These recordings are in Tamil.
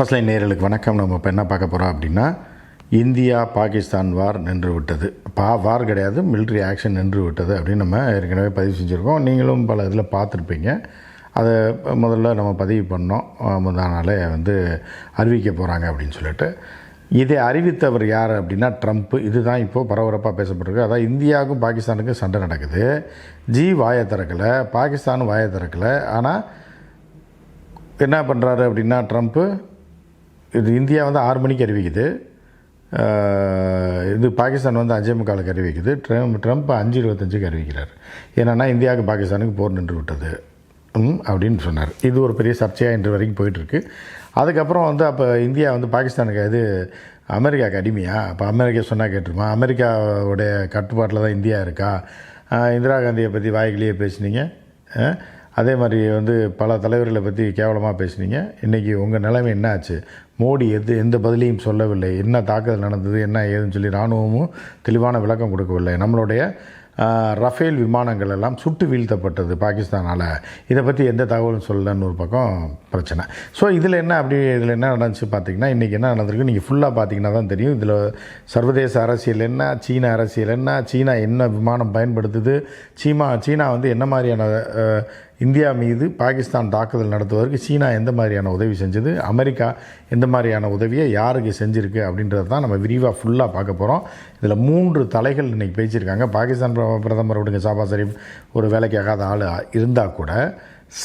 ஃபர்ஸ்ட் லைன் நேயர்களுக்கு வணக்கம். நம்ம இப்போ என்ன பார்க்க போகிறோம் அப்படின்னா இந்தியா பாகிஸ்தான் வார் நின்று விட்டது. பா வார் கிடையாது military ஆக்ஷன் நின்று விட்டது அப்படின்னு நம்ம ஏற்கனவே பதிவு செஞ்சுருக்கோம். நீங்களும் பல இதில் பார்த்துருப்பீங்க. அதை முதல்ல நம்ம பதிவு பண்ணோம். அஹ் நாளே வந்து அறிவிக்க போகிறாங்க அப்படின்னு சொல்லிட்டு. இதை அறிவித்தவர் யார் அப்படின்னா ட்ரம்ப்பு இதுதான் இப்போது பரபரப்பாக பேசப்பட்டிருக்கு. அதாவது இந்தியாவுக்கும் பாகிஸ்தானுக்கும் சண்டை நடக்குது. ஜி வாயை திறக்கலை பாகிஸ்தானும் வாயை திறக்கலை. ஆனால் என்ன பண்ணுறாரு அப்படின்னா ட்ரம்ப்பு இது இந்தியா வந்து ஆறு மணிக்கு அறிவிக்குது. இது பாகிஸ்தான் வந்து அஞ்சே முக்காலுக்கு அறிவிக்குது. ட்ரம்ப் ட்ரம்ப் அஞ்சு இருபத்தஞ்சுக்கு அறிவிக்கிறார். என்னென்னா இந்தியாவுக்கு பாகிஸ்தானுக்கு போர் நின்று விட்டது. ம், அப்படின்னு சொன்னார். இது ஒரு பெரிய சர்ச்சையாக இன்று வரைக்கும் போயிட்டுருக்கு. அதுக்கப்புறம் வந்து அப்போ இந்தியா வந்து பாகிஸ்தானுக்கு இது அமெரிக்காவுக்கு அடிமையா? அப்போ அமெரிக்கா சொன்னால் கேட்டுருமா அமெரிக்காவுடைய கட்டுப்பாட்டில் தான் இந்தியா இருக்கா? இந்திரா காந்தியை பற்றி வாய்கிலேயே பேசுனீங்க. அதே மாதிரி வந்து பல தலைவர்களை பற்றி கேவலமாக பேசுனீங்க. இன்றைக்கி உங்கள் நிலைமை என்ன ஆச்சு மோடி எது எந்த பதிலையும் சொல்லவில்லை. என்ன தாக்குதல் நடந்தது என்ன ஏதுன்னு சொல்லி இராணுவமும் தெளிவான விளக்கம் கொடுக்கவில்லை. நம்மளுடைய ரஃபேல் விமானங்கள் எல்லாம் சுட்டு வீழ்த்தப்பட்டது பாகிஸ்தானால். இதை பற்றி எந்த தகவலும் சொல்லலன்னு ஒரு பக்கம் பிரச்சனை. ஸோ இதில் என்ன அப்படி இதில் என்ன நடந்துச்சு பார்த்தீங்கன்னா இன்றைக்கி என்ன நடந்திருக்கு? நீங்கள் ஃபுல்லாக பார்த்தீங்கன்னா தான் தெரியும். இதில் சர்வதேச அரசியல் என்ன சீன அரசியல் என்ன சீனா என்ன விமானம் பயன்படுத்துது சீமா சீனா வந்து என்ன மாதிரியான இந்தியா மீது பாகிஸ்தான் தாக்குதல் நடத்துவதற்கு சீனா எந்த மாதிரியான உதவி செஞ்சது அமெரிக்கா எந்த மாதிரியான உதவியை யாருக்கு செஞ்சுருக்கு அப்படின்றத தான் நம்ம விரிவாக ஃபுல்லாக பார்க்க போகிறோம் இதில் மூன்று தலைகள் இன்றைக்கி பேசியிருக்காங்க. பாகிஸ்தான் பிரதமர் விடுங்க சாபா ஷரீப் ஒரு வேலைக்கு ஆகாத ஆள் இருந்தால் கூட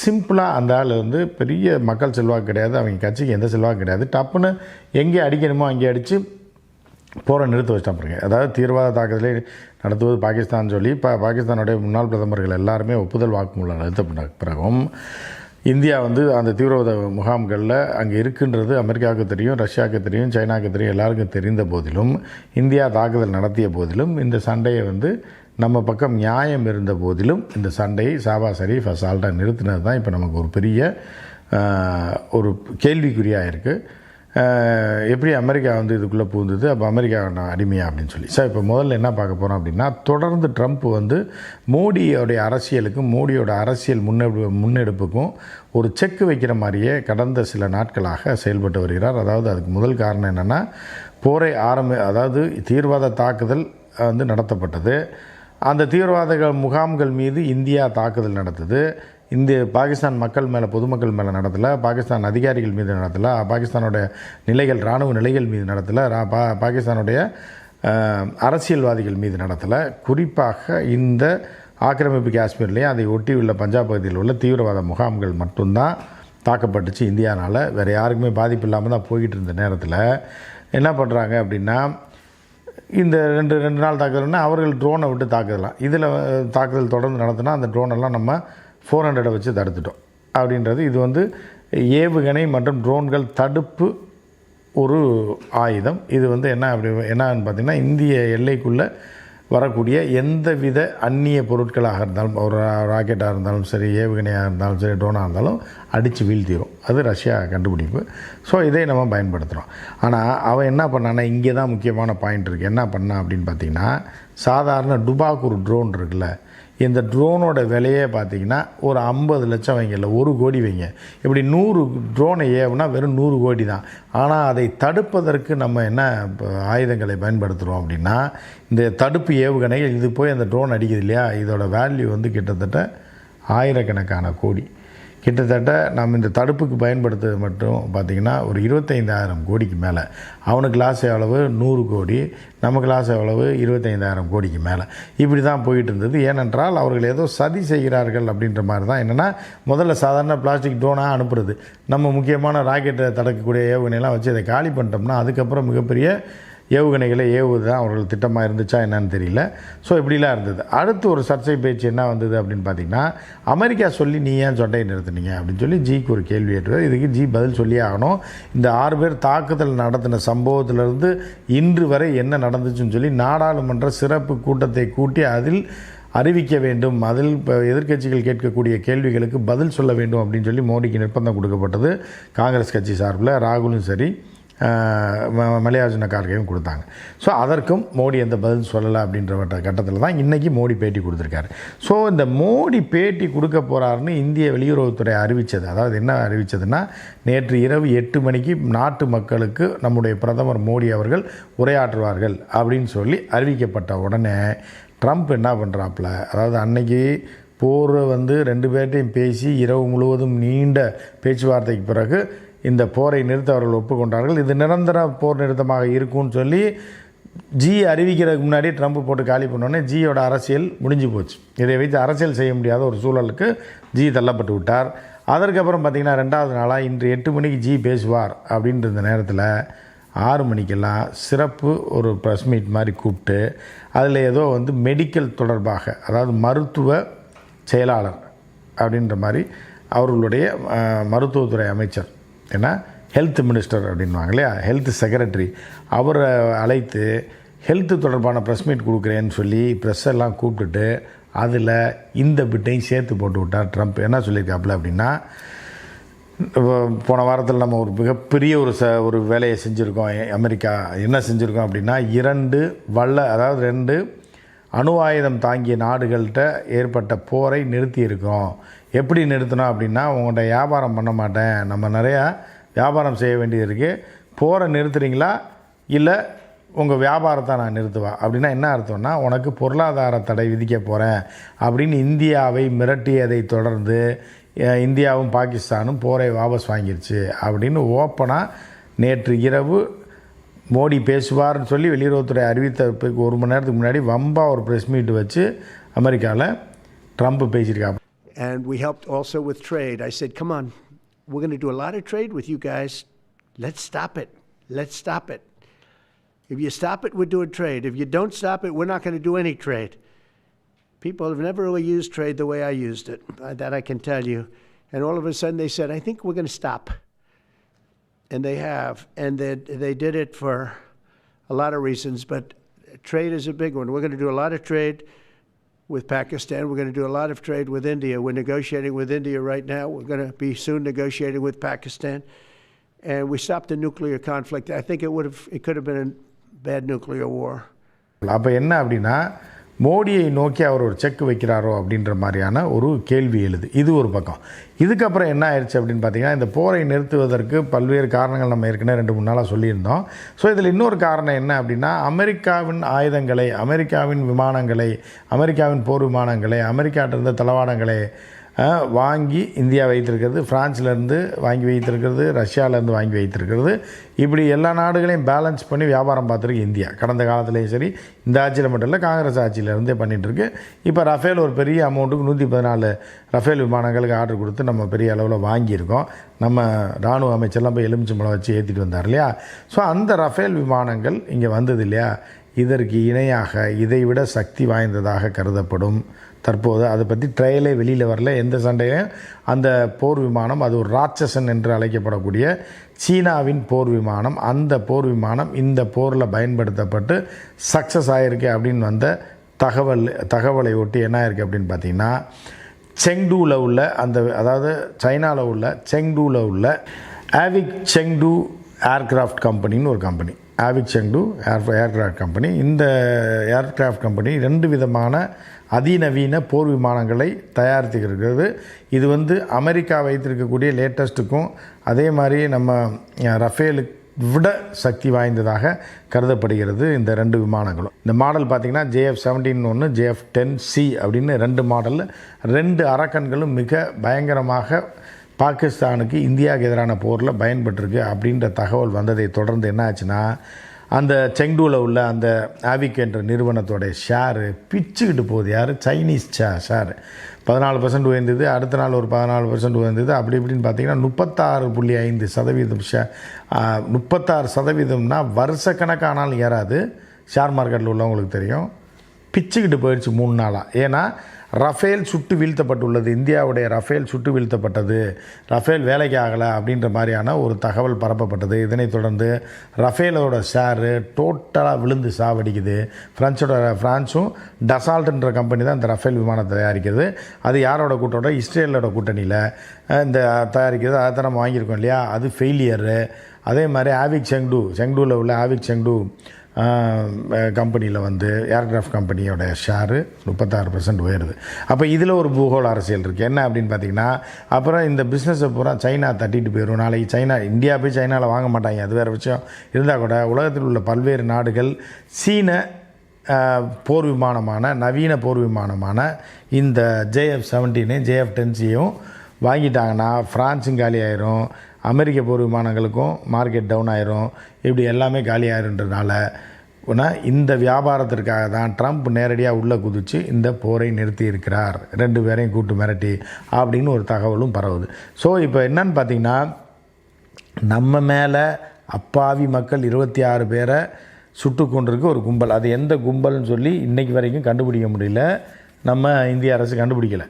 சிம்பிளாக அந்த ஆள் வந்து பெரிய மக்கள் செல்வாக்கு கிடையாது அவங்க கட்சிக்கு எந்த செல்வாக்கு கிடையாது. டப்புன்னு எங்கே அடிக்கணுமோ அங்கே அடித்து போரை நிறுத்த வச்சிட்டான் பாருங்க. அதாவது தீவிரவாத தாக்குதலை நடத்துவது பாகிஸ்தான் சொல்லி பா பாகிஸ்தானுடைய முன்னாள் பிரதமர்கள் எல்லாருமே ஒப்புதல் வாக்குமூலம் நிறுத்தப்பட்ட பிறகும் இந்தியா வந்து அந்த தீவிரவாத முகாம்களில் அங்கே இருக்குன்றது அமெரிக்காவுக்கு தெரியும் ரஷ்யாவுக்கு தெரியும் சைனாவுக்கு தெரியும் எல்லாருக்கும் தெரிந்த போதிலும் இந்தியா தாக்குதல் நடத்திய போதிலும் இந்த சண்டையை வந்து நம்ம பக்கம் நியாயம் இருந்த போதிலும் இந்த சண்டையை சாபா ஷரீஃப் அசால்ட்டாக நிறுத்தினது தான் இப்போ நமக்கு ஒரு பெரிய ஒரு கேள்விக்குறியாக இருக்குது எப்படி அமெரிக்கா வந்து இதுக்குள்ளே பூந்தது அப்போ அமெரிக்கா நான் அடிமையா அப்படின்னு சொல்லி. சார் இப்போ முதல்ல என்ன பார்க்க போகிறோம் அப்படின்னா தொடர்ந்து ட்ரம்ப் வந்து மோடியோடைய அரசியலுக்கும் மோடியோட அரசியல் முன்னெடு முன்னெடுப்புக்கும் ஒரு செக் வைக்கிற மாதிரியே கடந்த சில நாட்களாக செயல்பட்டு வருகிறார். அதாவது அதுக்கு முதல் காரணம் என்னென்னா போரை ஆரம்பி அதாவது தீவிரவாத தாக்குதல் வந்து நடத்தப்பட்டது. அந்த தீவிரவாத முகாம்கள் மீது இந்தியா தாக்குதல் நடத்துது. இந்த பாகிஸ்தான் மக்கள் மேலே பொதுமக்கள் மேலே நடத்தலை பாகிஸ்தான் அதிகாரிகள் மீது நடத்தலை பாகிஸ்தானுடைய நிலைகள் இராணுவ நிலைகள் மீது நடத்தலை ரா- பா பாகிஸ்தானுடைய அரசியல்வாதிகள் மீது நடத்தலை. குறிப்பாக இந்த ஆக்கிரமிப்பு காஷ்மீர்லேயும் அதை ஒட்டி உள்ள பஞ்சாப் பகுதியில் உள்ள தீவிரவாத முகாம்கள் மட்டும்தான் தாக்கப்பட்டுச்சு இந்தியானால். வேறு யாருக்குமே பாதிப்பு இல்லாமல் தான் போய்கிட்டு இருந்த நேரத்தில். என்ன பண்ணுறாங்க அப்படின்னா இந்த ரெண்டு ரெண்டு நாள் தாக்குதல்னா அவர்கள் ட்ரோனை விட்டு தாக்குதலாம் இதில் தாக்குதல் தொடர்ந்து நடத்தினா அந்த ட்ரோனெல்லாம் நம்ம ஃபோர் ஹண்ட்ரடை வச்சு தடுத்துட்டோம். அப்படின்றது இது வந்து ஏவுகணை மற்றும் ட்ரோன்கள் தடுப்பு ஒரு ஆயுதம். இது வந்து என்ன அப்படி என்னன்னு பார்த்தீங்கன்னா இந்திய எல்லைக்குள்ளே வரக்கூடிய எந்தவித அந்நிய பொருட்களாக இருந்தாலும் ஒரு ராக்கெட்டாக இருந்தாலும் சரி ஏவுகணையாக இருந்தாலும் சரி ட்ரோனாக இருந்தாலும் அடித்து வீழ்த்திடும் அது ரஷ்யா கண்டுபிடிப்பு. ஸோ இதை நம்ம பயன்படுத்துகிறோம் ஆனால் அவன் என்ன பண்ணான்னா இங்கே தான் முக்கியமான பாயிண்ட் இருக்குது என்ன பண்ணான் அப்படின்னு பார்த்தீங்கன்னா சாதாரண டுபாக்கூர் ட்ரோன் இருக்குல்ல இந்த ட்ரோனோட விலையே பார்த்தீங்கன்னா ஒரு ஐம்பது லட்சம் வைங்க இல்லை ஒரு கோடி வைங்க. இப்படி நூறு ட்ரோனை ஏவுனா வெறும் நூறு கோடி தான். ஆனால் அதை தடுப்பதற்கு நம்ம என்ன இப்போ ஆயுதங்களை பயன்படுத்துகிறோம் அப்படின்னா இந்த தடுப்பு ஏவுகணைகள் இது போய் அந்த ட்ரோன் அடிக்குது இல்லையா? இதோட வேல்யூ வந்து கிட்டத்தட்ட ஆயிரக்கணக்கான கோடி. கிட்டத்தட்ட நம்ம இந்த தடுப்புக்கு பயன்படுத்துறது மட்டும் பார்த்திங்கன்னா ஒரு இருபத்தைந்தாயிரம் கோடிக்கு மேலே. அவனுக்கு லாஸ் எவ்வளவு? நூறு கோடி. நமக்கு லாஸ் எவ்வளவு? இருபத்தைந்தாயிரம் கோடிக்கு மேலே. இப்படி தான் போயிட்டு இருந்தது. ஏனென்றால் அவர்கள் ஏதோ சதி செய்கிறார்கள் அப்படின்ற மாதிரி தான். என்னென்னா முதல்ல சாதாரண பிளாஸ்டிக் ட்ரோனாக அனுப்புறது. நம்ம முக்கியமான ராக்கெட்டை தடக்கக்கூடிய ஏவுகணையெல்லாம் வச்சு அதை காலி பண்ணிட்டோம்னா அதுக்கப்புறம் மிகப்பெரிய ஏவுகணைகளை ஏவுவது தான் அவர்கள் திட்டமாக இருந்துச்சா என்னன்னு தெரியல. ஸோ இப்படிலாம் இருந்தது. அடுத்து ஒரு சர்ச்சை பேச்சு என்ன வந்தது அப்படின்னு பார்த்தீங்கன்னா அமெரிக்கா சொல்லி நீ ஏன் சொட்டையை நிறுத்துனீங்க அப்படின்னு சொல்லி ஜிக்கு ஒரு கேள்வி ஏற்றுவார் இதுக்கு ஜி பதில் சொல்லியே ஆகணும். இந்த ஆறு பேர் தாக்குதல் நடத்தின சம்பவத்திலிருந்து இன்று வரை என்ன நடந்துச்சுன்னு சொல்லி நாடாளுமன்ற சிறப்பு கூட்டத்தை கூட்டி அதில் அறிவிக்க வேண்டும். அதில் இப்போ எதிர்க்கட்சிகள் கேட்கக்கூடிய கேள்விகளுக்கு பதில் சொல்ல வேண்டும் அப்படின்னு சொல்லி மோடிக்கு நிர்பந்தம் கொடுக்கப்பட்டது. காங்கிரஸ் கட்சி சார்பில் ராகுலும் சரி மல்லிகார்ஜுன கார்கேவும் கொடுத்தாங்க. ஸோ அதற்கும் மோடி எந்த பதில் சொல்லலை அப்படின்ற கட்டத்தில் தான் இன்றைக்கி மோடி பேட்டி கொடுத்துருக்காரு. ஸோ இந்த மோடி பேட்டி கொடுக்க போகிறாருன்னு இந்திய வெளியுறவுத்துறை அறிவித்தது அதாவது என்ன அறிவித்ததுன்னா நேற்று இரவு எட்டு மணிக்கு நாட்டு மக்களுக்கு நம்முடைய பிரதமர் மோடி அவர்கள் உரையாற்றுவார்கள் அப்படின்னு சொல்லி அறிவிக்கப்பட்ட உடனே ட்ரம்ப் என்ன பண்ணுறாப்புல அதாவது அன்னைக்கு போரை வந்து ரெண்டு பேர்ட்டையும் பேசி இரவு முழுவதும் நீண்ட பேச்சுவார்த்தைக்கு பிறகு இந்த போரை நிறுத்த அவர்கள் ஒப்புக்கொண்டார்கள். இது நிரந்தர போர் நிறுத்தமாக இருக்கும்னு சொல்லி ஜி அறிவிக்கிறதுக்கு முன்னாடி ட்ரம்ப் போட்டு காலி பண்ணோடனே ஜியோட அரசியல் முடிஞ்சு போச்சு. இதை வைத்து அரசியல் செய்ய முடியாத ஒரு சூழலுக்கு ஜி தள்ளப்பட்டு விட்டார். அதற்கப்புறம் பார்த்திங்கன்னா ரெண்டாவது நாளாக இன்று எட்டு மணிக்கு ஜி பேசுவார் அப்படின்ற இந்த நேரத்தில் ஆறு மணிக்கெல்லாம் சிறப்பு ஒரு ப்ரெஸ் மீட் மாதிரி கூப்பிட்டு அதில் ஏதோ வந்து மெடிக்கல் தொடர்பாக அதாவது மருத்துவ செயலாளர் அப்படின்ற மாதிரி அவர்களுடைய மருத்துவத்துறை அமைச்சர் ஏன்னா ஹெல்த் மினிஸ்டர் அப்படின்வாங்க இல்லையா? ஹெல்த் செக்ரட்டரி அவரை அழைத்து ஹெல்த்து தொடர்பான ப்ரெஸ் மீட் கொடுக்குறேன்னு சொல்லி ப்ரெஸ் எல்லாம் கூப்பிட்டுட்டு அதில் இந்த பிட்டையும் சேர்த்து போட்டு விட்டார் ட்ரம்ப். என்ன சொல்லியிருக்காப்புல அப்படின்னா போன வாரத்தில் நம்ம ஒரு மிகப்பெரிய ஒரு ச ஒரு வேலையை செஞ்சுருக்கோம். அமெரிக்கா என்ன செஞ்சுருக்கோம் அப்படின்னா இரண்டு வல்ல அதாவது ரெண்டு அணு ஆயுதம் தாங்கிய நாடுகள்கிட்ட ஏற்பட்ட போரை நிறுத்தியிருக்கோம். எப்படி நிறுத்தினோம் அப்படின்னா உங்கள்கிட்ட வியாபாரம் பண்ண மாட்டேன். நம்ம நிறையா வியாபாரம் செய்ய வேண்டியது இருக்குது போரை நிறுத்துறீங்களா? இல்லை உங்கள் வியாபாரத்தை நான் நிறுத்துவேன் அப்படின்னா என்ன அர்த்தம்னா உனக்கு பொருளாதார தடை விதிக்க போகிறேன் அப்படின்னு இந்தியாவை மிரட்டியதை தொடர்ந்து இந்தியாவும் பாகிஸ்தானும் போரை வாபஸ் வாங்கிருச்சு அப்படின்னு ஓப்பனாக நேற்று இரவு மோடி பேசுவார்னு சொல்லி வெளியுறவுத்துறை அறிவித்த ஒரு மணி நேரத்துக்கு முன்னாடி வம்பா ஒரு ப்ரெஸ் மீட் வச்சு அமெரிக்காவில் ட்ரம்ப் பேசியிருக்காங்க And we helped also with trade. I said, come on, we're going to do a lot of trade with you guys. Let's stop it. Let's stop it. If you stop it, we're doing trade. If you don't stop it, we're not going to do any trade. People have never really used trade the way I used it. Uh, That I can tell you. And all of a sudden they said, I think we're going to stop. And they have. And they, they did it for a lot of reasons, but trade is a big one. We're going to do a lot of trade with Pakistan. We're going to do a lot of trade with India. We're negotiating with India right now. We're going to be soon negotiating with Pakistan. And we stopped the nuclear conflict. I think it would have, it could have been a bad nuclear war. அப்போ என்ன அப்படின்னா மோடியை நோக்கி அவர் ஒரு செக் வைக்கிறாரோ அப்படின்ற மாதிரியான ஒரு கேள்வி எழுது. இது ஒரு பக்கம். இதுக்கப்புறம் என்ன ஆயிடுச்சு அப்படின்னு பார்த்தீங்கன்னா இந்த போரை நிறுத்துவதற்கு பல்வேறு காரணங்கள் நம்ம ஏற்கனவே ரெண்டு மூணு நாளாக சொல்லியிருந்தோம். ஸோ இதில் இன்னொரு காரணம் என்ன அப்படின்னா அமெரிக்காவின் ஆயுதங்களை அமெரிக்காவின் விமானங்களை அமெரிக்காவின் போர் விமானங்களை அமெரிக்காட்டிருந்த தளவாடங்களை வாங்கி இந்தியா வைத்திருக்கிறது பிரான்ஸ்லேருந்து வாங்கி வைத்திருக்கிறது ரஷ்யாவிலேருந்து வாங்கி வைத்திருக்கிறது. இப்படி எல்லா நாடுகளையும் பேலன்ஸ் பண்ணி வியாபாரம் பார்த்துருக்கு இந்தியா. கடந்த காலத்துலேயும் சரி இந்த ஆட்சியில் மட்டும் இல்லை காங்கிரஸ் ஆட்சியிலேருந்தே பண்ணிகிட்ருக்கு இப்போ ரஃபேல் ஒரு பெரிய அமௌண்ட்டுக்கு நூற்றி பதினாலு ரஃபேல் விமானங்களுக்கு ஆர்டர் கொடுத்து நம்ம பெரிய அளவில் வாங்கியிருக்கோம். நம்ம இராணுவ அமைச்சர்லாம் போய் எலுமிச்சம்பழம் வச்சு ஏற்றிட்டு வந்தார் இல்லையா? ஸோ அந்த ரஃபேல் விமானங்கள் இங்கே வந்தது இல்லையா? இதற்கு இணையாக இதைவிட சக்தி வாய்ந்ததாக கருதப்படும். தற்போது அதை பற்றி ட்ரையலே வெளியில் வரல. எந்த சண்டையும் அந்த போர் விமானம் அது ஒரு ராட்சசன் என்று அழைக்கப்படக்கூடிய சீனாவின் போர் விமானம் அந்த போர் விமானம் இந்த போரில் பயன்படுத்தப்பட்டு சக்ஸஸ் ஆகிருக்கு அப்படின்னு வந்த தகவல் தகவலை ஒட்டி என்ன ஆயிருக்கு அப்படின்னு பார்த்தீங்கன்னா செங்டூவில் உள்ள அந்த அதாவது சைனாவில் உள்ள செங்டூவில் உள்ள ஆவிக் செங்டூ ஏர்கிராஃப்ட் கம்பெனின்னு ஒரு company AVIC Chengdu air aircraft company இந்த ஏர்கிராஃப்ட் கம்பெனி ரெண்டு விதமான அதிநவீன போர் விமானங்களை தயாரித்துக்கிறது இது வந்து அமெரிக்கா வைத்திருக்கக்கூடிய லேட்டஸ்ட்டுக்கும் அதே மாதிரி நம்ம ரஃபேலு ரஃபேலுக்கு விட சக்தி வாய்ந்ததாக கருதப்படுகிறது இந்த ரெண்டு விமானங்களும். இந்த மாடல் பார்த்திங்கன்னா ஜேஎஃப் செவன்டீன் ஒன்று ஜேஎஃப் டென் சி அப்படின்னு ரெண்டு மாடலில் ரெண்டு அரக்கன்களும் மிக பயங்கரமாக பாகிஸ்தானுக்கு இந்தியாவுக்கு எதிரான போரில் பயன்பட்டிருக்கு அப்படின்ற தகவல் வந்ததை தொடர்ந்து என்ன ஆச்சுன்னா அந்த செங்டூவில் உள்ள அந்த ஆவிக் என்ற நிறுவனத்தோடைய ஷேரு பிச்சுக்கிட்டு போகுது. யார்? சைனீஸ் ஷே ஷேர் பதினாலு பர்சன்ட் உயர்ந்தது அடுத்த நாள் ஒரு பதினாலு பர்சன்ட் உயர்ந்தது. அப்படி இப்படின்னு பார்த்தீங்கன்னா முப்பத்தாறு புள்ளி ஐந்து சதவீதம் ஷே முப்பத்தாறு சதவீதம்னா வருஷக்கணக்கானாலும் ஏறாது. ஷேர் மார்க்கெட்டில் உள்ளவங்களுக்கு தெரியும். பிச்சுக்கிட்டு போயிடுச்சு மூணு நாளாக ஏன்னா ரஃபேல் சுட்டு வீழ்த்தப்பட்டுள்ளது. இந்தியாவுடைய ரஃபேல் சுட்டு வீழ்த்தப்பட்டது. ரஃபேல் வேலைக்கு ஆகலை அப்படின்ற மாதிரியான ஒரு தகவல் பரப்பப்பட்டது. இதனைத் தொடர்ந்து ரஃபேலோட ஷேரு டோட்டலாக விழுந்து சாவடிக்குது. ஃப்ரான்ஸோட ஃப்ரான்ஸும் டசால்ட்ன்ற கம்பெனி தான் இந்த ரஃபேல் விமானத்தை தயாரிக்கிறது. அது யாரோட கூட்டோட? இஸ்ரேலோட கூட்டணியில் இந்த தயாரிக்கிறது. அதை தான் நம்ம வாங்கியிருக்கோம் இல்லையா? அது ஃபெயிலியரு அதே மாதிரி ஆவிக் செங்டு. செங்டூவில் உள்ள ஆவிக் செங்டு. கம்பெனியில் வந்து ஏர்கிராஃப்ட் கம்பெனியோட ஷேரு முப்பத்தாறு பர்சன்ட் உயருது. அப்போ இதில் ஒரு பூகோள அரசியல் இருக்குது என்ன அப்படின்னு பார்த்தீங்கன்னா அப்புறம் இந்த பிஸ்னஸை பூரா சைனா தட்டிட்டு போயிடும் நாளைக்கு சைனா இந்தியா போய் சைனாவில் வாங்க மாட்டாங்க. அது வேறு விஷயம். இருந்தால் கூட உலகத்தில் உள்ள பல்வேறு நாடுகள் சீன போர் விமானமான நவீன போர் விமானமான இந்த ஜேஎஃப் செவன்டீனையும் ஜேஎஃப் டென்சியும் வாங்கிட்டாங்கன்னா ஃப்ரான்ஸும் காலி ஆயிரும். அமெரிக்க போர் விமானங்களுக்கும் மார்க்கெட் டவுன் ஆயிரும். இப்படி எல்லாமே காலி ஆயிருன்றதுனால இந்த வியாபாரத்திற்காக தான் ட்ரம்ப் நேரடியாக உள்ளே குதித்து இந்த போரை நிறுத்தி இருக்கிறார். ரெண்டு பேரையும் கூட்டு மிரட்டி அப்படின்னு ஒரு தகவலும் பரவுது. ஸோ இப்போ என்னன்னு பார்த்தீங்கன்னா நம்ம மேலே அப்பாவி மக்கள் இருபத்தி ஆறு பேரை சுட்டு கொண்டிருக்கு ஒரு கும்பல். அது எந்த கும்பல்னு சொல்லி இன்றைக்கி வரைக்கும் கண்டுபிடிக்க முடியல. நம்ம இந்திய அரசு கண்டுபிடிக்கலை.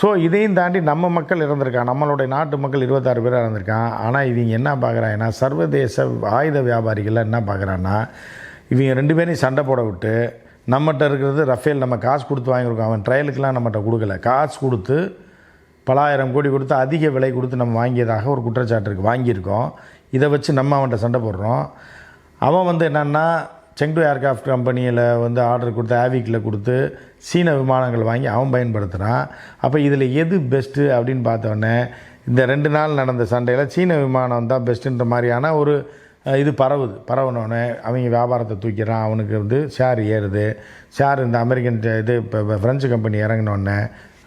ஸோ இதையும் தாண்டி நம்ம மக்கள் இறந்துருக்கான் நம்மளுடைய நாட்டு மக்கள் இருபத்தாறு பேர் இறந்துருக்கான் ஆனால் இவங்க என்ன பார்க்குறாங்கன்னா சர்வதேச ஆயுத வியாபாரிகள்லாம் என்ன பார்க்குறான்னா இவங்க ரெண்டு பேரையும் சண்டை போட விட்டு நம்மகிட்ட இருக்கிறது ரஃபேல் நம்ம காசு கொடுத்து வாங்கியிருக்கோம். அவன் ட்ரையலுக்கெலாம் நம்மகிட்ட கொடுக்கல. காசு கொடுத்து பலாயிரம் கோடி கொடுத்து அதிக விலை கொடுத்து நம்ம வாங்கியதாக ஒரு குற்றச்சாட்டு இருக்குது வாங்கியிருக்கோம். இதை வச்சு நம்ம அவன்கிட்ட சண்டை போடுறோம். அவன் வந்து என்னென்னா செங்டு ஏர்கிராஃப்ட் கம்பெனியில் வந்து ஆர்டர் கொடுத்து ஆவிக்கில் கொடுத்து சீன விமானங்கள் வாங்கி அவன் பயன்படுத்துகிறான் அப்போ இதில் எது பெஸ்ட்டு அப்படின்னு பார்த்தோன்னே இந்த ரெண்டு நாள் நடந்த சண்டையில் சீன விமானம் தான் பெஸ்ட்டுன்ற மாதிரியான ஒரு இது பரவுது. பரவுனோடனே அவங்க வியாபாரத்தை தூக்கிறான். அவனுக்கு வந்து ஷேர் ஏறுது. ஷேர் இந்த அமெரிக்கன் இது இப்போ ஃப்ரெஞ்சு கம்பெனி இறங்கினோடனே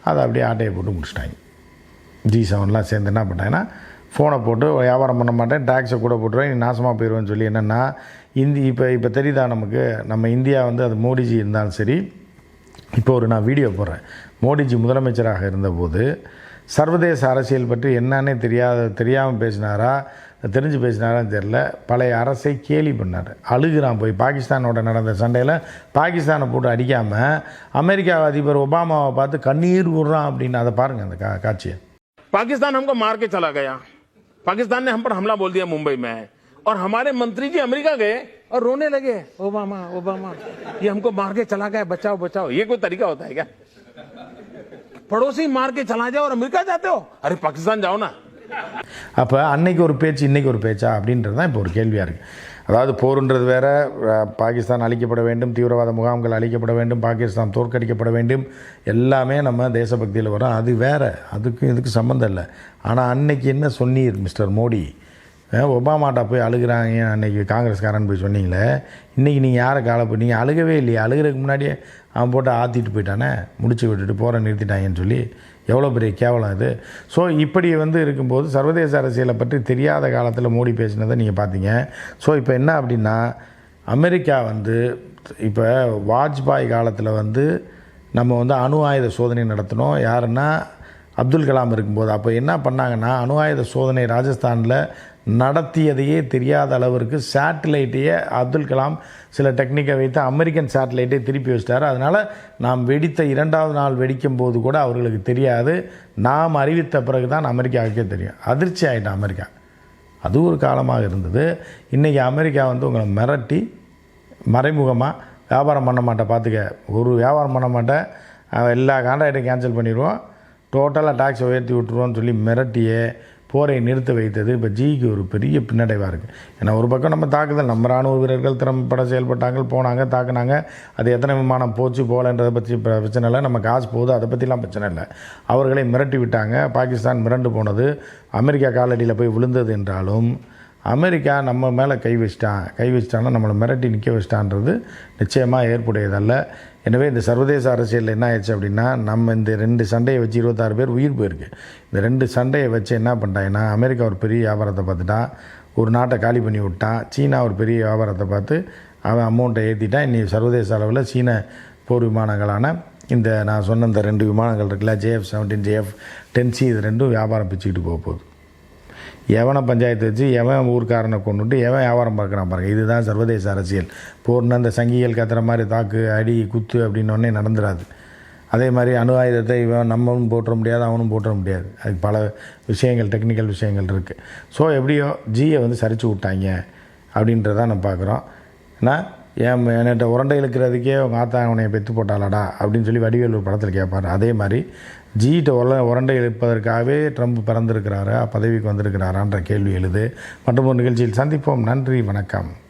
அதை அப்படியே ஆட்டையை போட்டு முடிச்சிட்டாங்க. ஜி செவன்லாம் சேர்ந்து என்ன பண்ணிட்டாங்கன்னா ஃபோனை போட்டு வியாபாரம் பண்ண மாட்டேன் டேக்ஸை கூட போட்டுருவேன் நீ நாசமாக போயிடுவேன்னு சொல்லி என்னென்னா இந்தி இப்போ இப்போ தெரியுதா நமக்கு? நம்ம இந்தியா வந்து அது மோடிஜி இருந்தாலும் சரி இப்போ ஒரு நான் வீடியோ போடுறேன். மோடிஜி முதலமைச்சராக இருந்தபோது சர்வதேச அரசியல் பற்றி என்னன்னே தெரியாத தெரியாமல் பேசினாரா? தெரிஞ்சு பேசினாரான்னு தெரில பழைய அரசை கேலி பண்ணார். அழுகிறான் போய். பாகிஸ்தானோட நடந்த சண்டையில் பாகிஸ்தானை போட்டு அடிக்காமல் அமெரிக்கா அதிபர் ஒபாமாவை பார்த்து கண்ணீர் விடுறான் அப்படின்னு. அதை பாருங்கள் அந்த கா காட்சியை. பாகிஸ்தான் நமக்கு மார்க்கே சலா கயா பாகிஸ்தான் ஹம்லா போல் தியா மும்பை மே और हमारे मंत्री जी अमेरिका गए और रोने लगे ओबामा ओबामा ये हमको मार के चला गया बचाओ बचाओ ये कोई तरीका होता है क्या पड़ोसी मार के चला जाओ और अमेरिका जाते हो अरे पाकिस्तान जाओ ना அப்போ அன்னைக்கு ஒரு பேச்சு இன்னைக்கு ஒரு பேச்சா அப்படின்றது தான் இப்போ ஒரு கேள்வியாக இருக்குது அதாவது போருன்றது வேற அஹ், பாகிஸ்தான் அழிக்கப்பட வேண்டும் தீவிரவாத முகாம்கள் அழிக்கப்பட வேண்டும் பாகிஸ்தான் தோற்கடிக்கப்பட வேண்டும் எல்லாமே நம்ம தேசபக்தியில் வரும் அது வேற அதுக்கும் இதுக்கு சம்மந்தம் இல்லை ஆனால் அன்னைக்கு என்ன சொன்னீர் மிஸ்டர் மோடி அஹ், ஒபாமாட்டா போய் அழுகிறாங்க. அன்னைக்கு காங்கிரஸ்காரன் போய் சொன்னீங்களே இன்றைக்கி நீங்கள் யாரை காலை நீங்கள் அழுகவே இல்லையே அழுகிறதுக்கு முன்னாடியே அவன் போட்டு ஆற்றிட்டு போயிட்டானே முடிச்சு விட்டுட்டு போகிற நிறுத்திட்டாங்கன்னு சொல்லி எவ்வளோ பெரிய கேவலம் இது. ஸோ இப்படி வந்து இருக்கும்போது சர்வதேச அரசியலை பற்றி தெரியாத காலத்தில் மோடி பேசினதை நீங்கள் பார்த்தீங்க. ஸோ இப்போ என்ன அப்படின்னா அமெரிக்கா வந்து இப்போ வாஜ்பாய் காலத்தில் வந்து நம்ம வந்து அணு ஆயுத சோதனை நடத்தினோம். யாருன்னா அப்துல் கலாம் இருக்கும்போது. அப்போ என்ன பண்ணாங்கன்னா அணு ஆயுத சோதனை ராஜஸ்தானில் நடத்தியதையே தெரியாத அளவிற்கு சேட்டலைட்டையே அப்துல் கலாம் சில டெக்னிக்கை வைத்து அமெரிக்கன் சேட்டலைட்டை திருப்பி வச்சிட்டார். அதனால் நாம் வெடித்த இரண்டாவது நாள் வெடிக்கும் போது கூட அவர்களுக்கு தெரியாது. நாம் அறிவித்த பிறகு தான் அமெரிக்காவுக்கே தெரியும். அதிர்ச்சி ஆகிட்டான் அமெரிக்கா. அது ஒரு காலமாக இருந்தது. இன்றைக்கி அமெரிக்கா வந்து உங்களை மிரட்டி மறைமுகமாக வியாபாரம் பண்ண மாட்டேன் பார்த்துக்க ஒரு வியாபாரம் பண்ண மாட்டேன். எல்லா கான்ட்ராக்டையும் கேன்சல் பண்ணிடுவோம் டோட்டலாக டாக்ஸை உயர்த்தி விட்டுருவோன்னு சொல்லி மிரட்டியே. போரை நிறுத்த வைத்தது. இப்போ ஜிக்கு ஒரு பெரிய பின்னடைவாக இருக்குது ஏன்னா ஒரு பக்கம் நம்ம தாக்குதல் நம்ம ராணுவ வீரர்கள் திறம்பட செயல்பட்டாங்க போனாங்க தாக்குனாங்க. அது எத்தனை விமானம் போச்சு போகலன்றதை பற்றி பிரச்சனை இல்லை. நம்ம காசு போகுது அதை பற்றிலாம் பிரச்சனை இல்லை. அவர்களை மிரட்டி விட்டாங்க. பாகிஸ்தான் மிரண்டு போனது. அமெரிக்கா காலடியில் போய் விழுந்தது என்றாலும் அமெரிக்கா நம்ம மேலே கை வச்சிட்டான் கை வச்சிட்டான்னா நம்மளை மிரட்டி நிற்க வச்சிட்டான்றது நிச்சயமாக ஏற்புடையதல்ல. எனவே இந்த சர்வதேச அரசியலில் என்ன ஆயிடுச்சு அப்படின்னா நம்ம இந்த ரெண்டு சண்டையை வச்சு இருபத்தாறு பேர் உயிர் போயிருக்கு. இந்த ரெண்டு சண்டையை வச்சு என்ன பண்ணிட்டாங்கன்னா அமெரிக்கா ஒரு பெரிய வியாபாரத்தை பார்த்துட்டான் ஒரு நாட்டை காலி பண்ணி விட்டான் சீனா ஒரு பெரிய வியாபாரத்தை பார்த்து அவன் அமௌண்ட்டை ஏற்றிட்டான் இன்றைக்கி சர்வதேச அளவில் சீன போர் விமானங்களான இந்த நான் சொன்ன இந்த ரெண்டு விமானங்கள் இருக்குல்ல ஜேஎஃப் செவன்டீன் ஜேஎஃப் டென்சி இது ரெண்டும் வியாபாரம் பிச்சுக்கிட்டு போக போகுது. எவனை பஞ்சாயத்து வச்சு எவன் ஊர்க்காரனை கொண்டுட்டு எவன் வியாபாரம் பார்க்குறான் பாருங்கள் இதுதான் சர்வதேச அரசியல். போர்னு அந்த சங்கிகள் கத்துற மாதிரி தாக்கு அடி குத்து அப்படின்னோடனே நடந்துடாது அதே மாதிரி அணு ஆயுதத்தை இவன் நம்மளும் போட்டுற முடியாது அவனும் போட்டுற முடியாது. அது பல விஷயங்கள் டெக்னிக்கல் விஷயங்கள் இருக்குது ஸோ எப்படியோ ஜியை வந்து சரிச்சு விட்டாங்க அப்படின்றத நம்ம பார்க்குறோம். ஏன்னா என் என்கிட்ட உரண்டை இழுக்கிறதுக்கே உங்கள் ஆத்தா அவனை பெற்று போட்டாளாடா அப்படின்னு சொல்லி வடிவேலூர் படத்தில் கேட்பாரு அதே மாதிரி ஜியிட்ட உர உரண்டை இழுப்பதற்காகவே ட்ரம்ப் பிறந்திருக்கிறாரா பதவிக்கு வந்திருக்கிறாரான்ற கேள்வி எழுது. மற்றும் ஒரு நிகழ்ச்சியில் சந்திப்போம். நன்றி வணக்கம்.